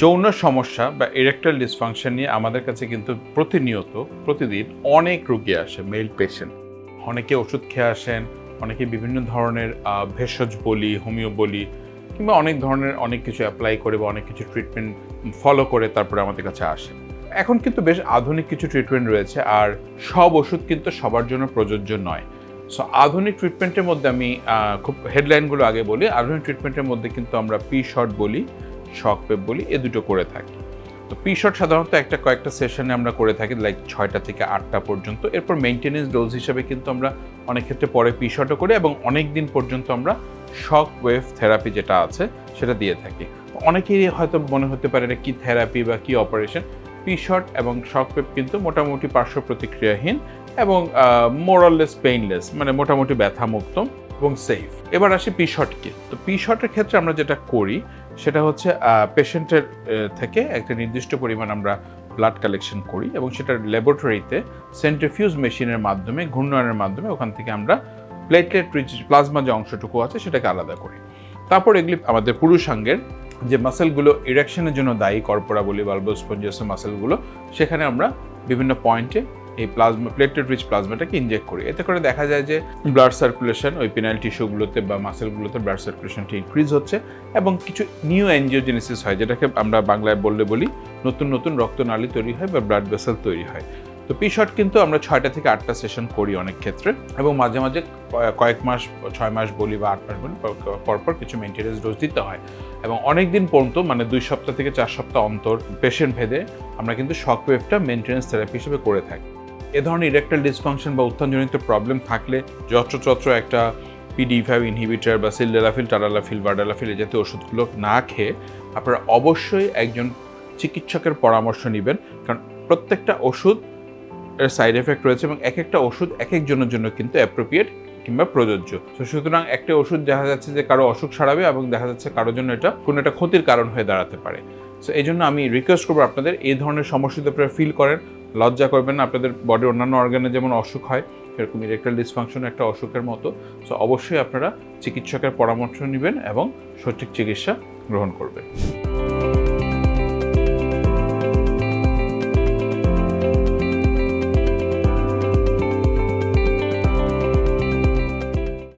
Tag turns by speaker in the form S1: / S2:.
S1: যৌন সমস্যা বা ইরেকটাইল ডিসফাংশন নিয়ে আমাদের কাছে কিন্তু প্রতিনিয়ত, প্রতিদিন অনেক রুগী আসে মেল পেশেন্ট অনেকে ওষুধ খেয়ে আসেন, অনেকে বিভিন্ন ধরনের ভেষজ বলি, হোমিও বলি, কিংবা অনেক ধরনের, অনেক কিছু অ্যাপ্লাই করে বা অনেক কিছু ট্রিটমেন্ট ফলো করে তারপরে আমাদের কাছে আসেন এখন কিন্তু বেশ আধুনিক কিছু ট্রিটমেন্ট রয়েছে, আর সব ওষুধ কিন্তু সবার জন্য প্রযোজ্য নয়। সো আধুনিক ট্রিটমেন্টের মধ্যে আমি খুব হেডলাইনগুলো আগে বলি, আধুনিক ট্রিটমেন্টের মধ্যে কিন্তু আমরা পি শর্ট বলি শক পেপ বলি, এ দুটো করে থাকি। তো পি শর্ট সাধারণত একটা কয়েকটা সেশনে আমরা করে থাকি লাইক ছয়টা থেকে আটটা পর্যন্ত। এরপর মেনটেনেন্স ডোজ হিসাবে কিন্তু আমরা অনেক ক্ষেত্রে পরে পি শর্টও করি এবং অনেক দিন পর্যন্ত আমরা শক ওয়েভ থেরাপি যেটা আছে, সেটা দিয়ে থাকি। অনেকেরই হয়তো মনে হতে পারে এটা কি থেরাপি বা কী অপারেশন পি শর্ট এবং শক ওয়েভ কিন্তু মোটামুটি পার্শ্ব প্রতিক্রিয়াহীন এবং মোরাললেস পেইনলেস মানে মোটামুটি ব্যথামুক্ত এবং সেফ এবার আসি পি শর্টকে তো পি শর্টের ক্ষেত্রে আমরা যেটা করি সেটা হচ্ছে পেশেন্টের থেকে একটা নির্দিষ্ট পরিমাণ আমরা ব্লাড কালেকশন করি এবং সেটা ল্যাবরেটরিতে সেন্ট্রিফিউজ মেশিনের মাধ্যমে ঘূর্ণয়নের মাধ্যমে ওখান থেকে আমরা প্লেটলেট রিচ প্লাজমা যে অংশটুকু আছে সেটাকে আলাদা করি। তারপর এগুলি আমাদের পুরুষাঙ্গের যে মাসেলগুলো ইরেকশনের জন্য দায়ী কর্পোরা বলি বালবোস্পঞ্জিয়াস মাসেলগুলো সেখানে আমরা বিভিন্ন পয়েন্টে এই প্লাজমা প্লেটেড রিচ প্লাজমাটাকে ইনজেক্ট করি। এতে করে দেখা যায় যে ব্লাড সার্কুলেশন ওই পিনাইল টিস্যুগুলোতে বা মাসেলগুলোতে ব্লাড সার্কুলেশনটি ইনক্রিজ হচ্ছে এবং কিছু নিউ অ্যাঞ্জিওজেনেসিস হয়, যেটাকে আমরা বাংলায় বললে বলি নতুন নতুন রক্তনালী তৈরি হয় বা ব্লাড ভেসেল তৈরি হয়। তো পি শর্ট কিন্তু আমরা ছয়টা থেকে আটটা সেশন করি অনেক ক্ষেত্রে এবং মাঝে মাঝে কয়েক মাস, ছয় মাস বলি বা আট মাস বলি পর- পরপর কিছু মেনটেনেন্স ডোজ দিতে হয়। এবং অনেক দিন পর্যন্ত মানে দুই সপ্তাহ থেকে চার সপ্তাহ অন্তর পেশেন্ট ভেদে আমরা কিন্তু শক ওয়েভটা মেনটেনেন্স থেরাপি হিসেবে করে থাকি। এ ধরনের ইরেকটাইল ডিসফাংশন বা উত্থানজনিত প্রবলেম থাকলে যত্রচত্র একটা পিডি ফাইভ ইনহিবিটার বা সিলডেলাফিল টারালাফিল বার্ডালাফিল এই জাতীয় ওষুধগুলো না খেয়ে আপনারা অবশ্যই একজন চিকিৎসকের পরামর্শ নেবেন। কারণ প্রত্যেকটা ওষুধ এর সাইড এফেক্ট রয়েছে এবং এক একটা ওষুধ এক একজনের জন্য কিন্তু অ্যাপ্রোপ্রিয়েট কিংবা প্রযোজ্য। তো সুতরাং একটা ওষুধ দেখা যাচ্ছে যে কারও অসুখ সারাবে এবং দেখা যাচ্ছে কারোর জন্য এটা কোনো একটা ক্ষতির কারণ হয়ে দাঁড়াতে পারে। সো এই জন্য আমি রিকোয়েস্ট করব আপনাদের এই ধরনের সমস্যা যদি আপনারা ফিল করেন। লজ্জা করবেন না, আপনাদের বডির অন্যান্য অর্গানে যেমন অসুখ হয়, এরকম ইরেকটাল ডিসফাংশন একটা অসুখের মতো। সো অবশ্যই আপনারা চিকিৎসকের পরামর্শ নেবেন এবং সঠিক চিকিৎসা গ্রহণ করবেন।